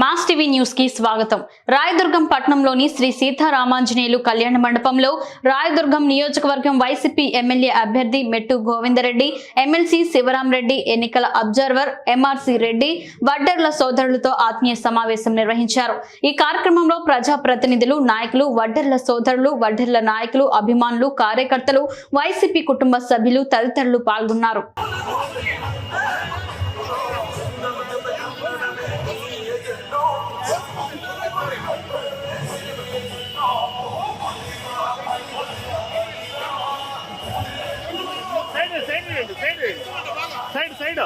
Mass TV న్యూస్కి స్వాగతం. రాయదుర్గం పట్టణంలోని శ్రీ సీతారామాంజనేయులు కళ్యాణ మండపంలో రాయదుర్గం నియోజకవర్గం వైసీపీ ఎమ్మెల్యే అభ్యర్థి మెట్టు గోవిందరెడ్డి ఎమ్మెల్సీ శివరాంరెడ్డి ఎన్నికల అబ్జర్వర్ ఎంఆర్సీ రెడ్డి వడ్డర్ల సోదరులతో ఆత్మీయ సమావేశం నిర్వహించారు. ఈ కార్యక్రమంలో ప్రజా ప్రతినిధులు నాయకులు వడ్డర్ల సోదరులు వడ్డర్ల నాయకులు అభిమానులు కార్యకర్తలు వైసీపీ కుటుంబ సభ్యులు తదితరులు పాల్గొన్నారు. సైడ్ సైడ్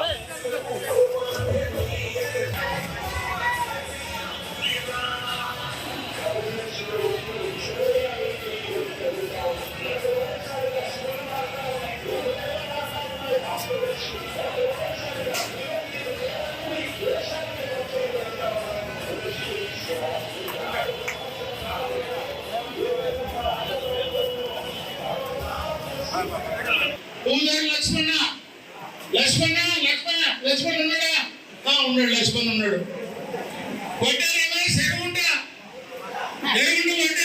పూజారి లక్ష్మణ లక్ష్మణ లక్ష్మణ లక్ష్మణ ఉన్నాడా? ఆ, ఉన్నాడు లక్ష్మణ ఉన్నాడు. వడ్డే రమేష్ ఎరుగుంట ఎరుగుంట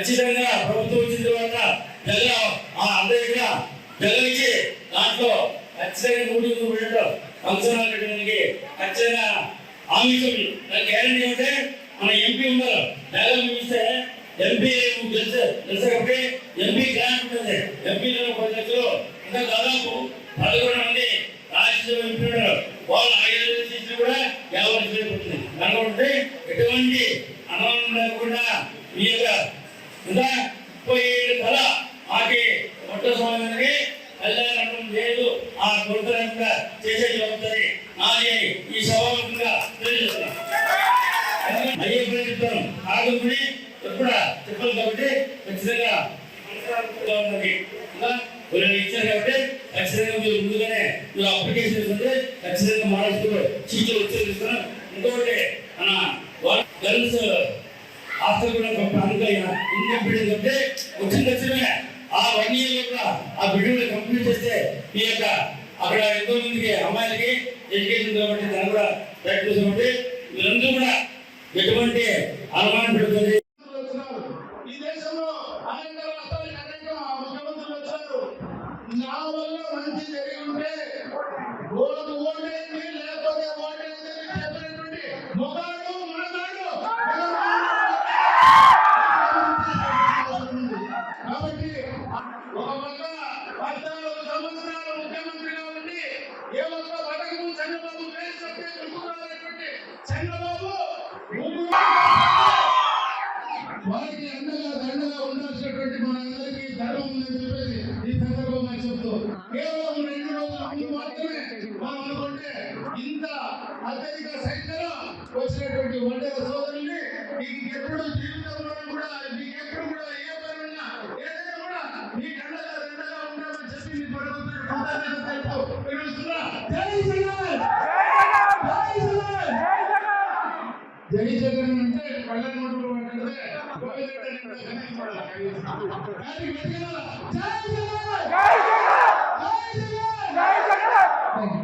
ఖచ్చితంగా ప్రభుత్వం వచ్చిన తర్వాత జగన్ ఆ అందరికీ పిల్లలకి దాంట్లో ఖచ్చితంగా నూటి నూరు బిడ్డలు పెట్టడానికి ఖచ్చితంగా హామీ ఇస్తుంది దాని గ్యారంటీ అంటే మన ఎంపీ ఉన్నారు జగన్ ఇస్తే ఎంపీ తెలుసు తెలుసు ఎంపీ గ్రాంట్ ఉంటుంది. ఎంపీలో పది లక్షలు. ఇంకా దాదాపు పదకొండు మంది రాజ్యసభ ఎంపీ ఉన్నారు. వాళ్ళు ఐదు వేల సీట్లు కూడా యాభై లక్షలు పుట్టింది కాబట్టి ఎటువంటి అనుమానం లేకుండా మీ యొక్క ఇంకా పోయే తల. మాకి మొట్ట స్వామికి కళ్యాణం లేదు. ఆ కొడుకులంగా చేసే జవాబారి నాది ఈ సభాముఖంగా తెలియజేస్తున్నాను అయ్యే చెప్తాను ఆగముడి ఎప్పుడా? చెప్పాలి కాబట్టి ఖచ్చితంగా ఉన్నది ఇంకా ఇచ్చారు కాబట్టి ఖచ్చితంగా మీరు ముందుగానే మీరు అప్లికేషన్ ఇస్తుంటే ఖచ్చితంగా మహారాష్ట్రలో ఇంకొకటి మన గర్ల్స్ హాస్టల్ కూడా ఒక అనుకైన ఇన్కంప్లీట్ అంటే వచ్చిన ఖచ్చితంగా ఆ వన్ ఇయర్ యొక్క ఆ బిడ్డలు కంప్లీట్ చేస్తే మీ యొక్క అక్కడ ఎంతో మందికి అమ్మాయిలకి ఎడ్యుకేషన్ కాబట్టి దాన్ని కూడా ప్రాక్టీస్ కాబట్టి మీరందరూ కూడా ఎటువంటి అనుమానం పెడుతుంది ఈ దేశంలో అనేక రాష్ట్రాలకు అనేక ముఖ్యమంత్రులు వచ్చారు. నా వల్ల మంచి జరిగి ఉంటే ఓటు ఓటే చంద్రబాబు ముగ్గురు వారికి అండగా దండగా ఉండాల్సినటువంటి మనందరికీ ధర్మం ఉందని చెప్పేసి ఈ సందర్భంగా చెప్తూ కేవలం రెండు రోజుల ముందు మాత్రమే మనం అనుకుంటే ఇంత అత్యధిక సంఖ్యలో వచ్చినటువంటి సోదరుల్ని మీకు ఎప్పుడు జీవితంలో కూడా మీకు ఎప్పుడు కూడా ఏ పని ఉన్నా ఏదైనా కూడా మీకు అండగా దండగా ఉంటామని చెప్పి పిలుస్తున్నా जय जगन अंटे कल्याण मंडल अंटे गोविंद अंटे जय जगन जय जगन जय जगन जय जगन